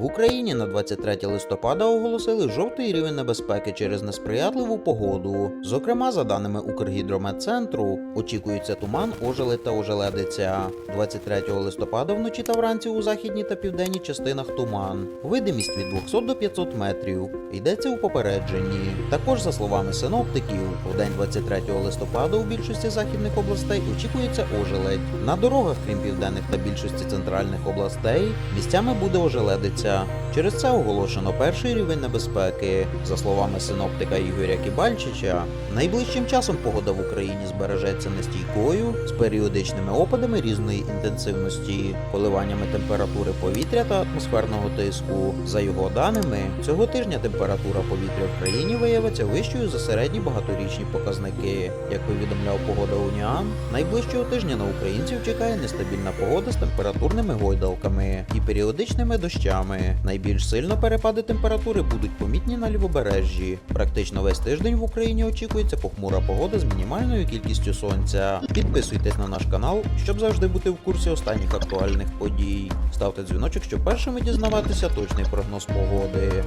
В Україні на 23 листопада оголосили жовтий рівень небезпеки через несприятливу погоду. Зокрема, за даними Укргідрометцентру, очікується туман, ожеледь та ожеледиця. 23 листопада вночі та вранці у західній та південній частинах туман. Видимість від 200 до 500 метрів. Йдеться у попередженні. Також, за словами синоптиків, у день 23 листопада у більшості західних областей очікується ожеледь. На дорогах, крім південних та більшості центральних областей, місцями буде ожеледиця. Через це оголошено перший рівень небезпеки. За словами синоптика Ігоря Кібальчича, найближчим часом погода в Україні збережеться нестійкою з періодичними опадами різної інтенсивності, коливаннями температури повітря та атмосферного тиску. За його даними, цього тижня температура повітря в країні виявиться вищою за середні багаторічні показники. Як повідомляв погода Уніан, найближчого тижня на українців чекає нестабільна погода з температурними гойдалками і періодичними дощами. Найбільш сильно перепади температури будуть помітні на лівобережжі. Практично весь тиждень в Україні очікується похмура погода з мінімальною кількістю сонця. Підписуйтесь на наш канал, щоб завжди бути в курсі останніх актуальних подій. Ставте дзвіночок, щоб першими дізнаватися точний прогноз погоди.